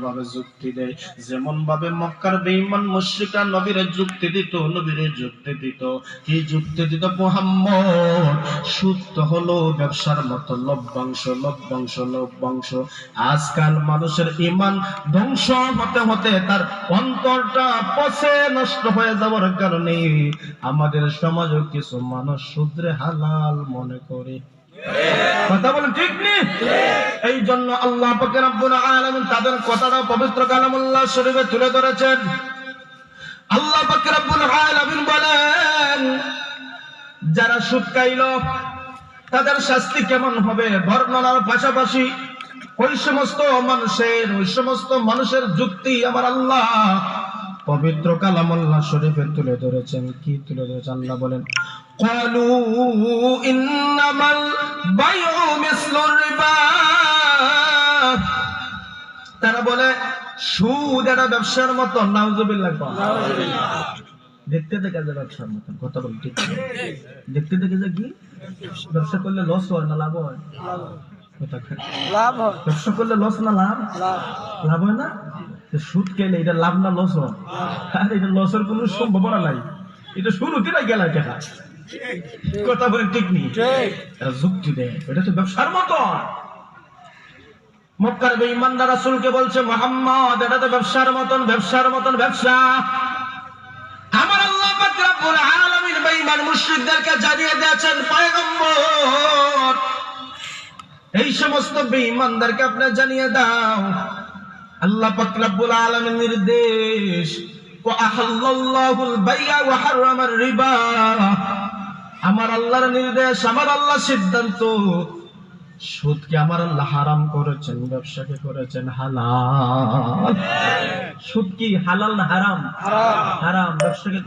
ভাবে যুক্তি দেয় যেমন ভাবে মক্কার বেঈমান মুশরিকা নবীর যুক্তি দিত, নবীর যুক্তি দিত। কি যুক্তি দিত মুহাম্মদ? সুদ হলো ব্যবসার মতো লভ্যাংশ লভ্যাংশ লভ্যাংশ। আজকাল মানুষের ইমান ধ্বংস হতে হতে তার অন্তরটা পচে নষ্ট হয়ে যাওয়ার কারণে আমাদের সমাজে কিছু মানুষ শুদ্রে হালাল মনে করে। কথা বলেন ঠিক নেই এই জন্য আল্লাহ পাক রব্বুল আলামিন তাদের কথাটা পবিত্র কালামুল্লাহ শরীফে তুলে ধরেছেন। আল্লাহ পাক রব্বুল আলামিন বলেন, যারা সুদ খাইল, তাদের শাস্তি কেমন হবে? বর্ণনার পাশাপাশি ওই সমস্ত মানুষের, ওই সমস্ত মানুষের যুক্তি আমার আল্লাহ পবিত্র কালামুল্লাহ শরীফে তুলে ধরেছেন। কি তুলে ধরেছেন? আল্লাহ বলেন قالوا إنما البيع مثل الربا তারা বলে সুদ একটা ব্যবসার মতো নাউজুবিল্লাহ দেখতে দেখা যায় ব্যবসার মতন কথা বল ঠিক দেখতে দেখে যায় কি ব্যবসা করলে লস হয় না লাভ হয় কথা ঠিক। লাভ হয় ব্যবসা করলে লস না লাভ লাভ লাভ হয় না তো সুদ খেলে এটা লাভ না লস হয় আর এটা লসের কোনো সম্ভাবনা নাই এটা শুরুতে না গেল টাকা কথা বলেন ঠিক নেই। তারা যুক্তি দেয়। এটা তো ব্যবসার মতন মক্কার বেঈমানরা রাসূলকে বলছে মুহাম্মদ এটা তো ব্যবসার মতন ব্যবসার মতন ব্যবসা। আমার আল্লাহ পাক রব্বুল আলামিন বেঈমান মুশরিকদেরকে জানিয়ে দিয়েছেন পয়গম্বর এই সমস্ত বেঈমানদারকে আপনি জানিয়ে দাও। আল্লাহ পাক রব্বুল আলামিন নির্দেশ ওয়া আহাল্লাল্লাহুল বাইয়া ওয়া হারামার রিবা। আমার আল্লাহর নির্দেশ আমার আল্লাহ সিদ্ধান্ত। সুদকে আমার আল্লাহ হারাম করেছেন ব্যবসাকে করেছেন হালাল। সুদ কি হালাল না হারাম? হারাম। ব্যবসাকে করে-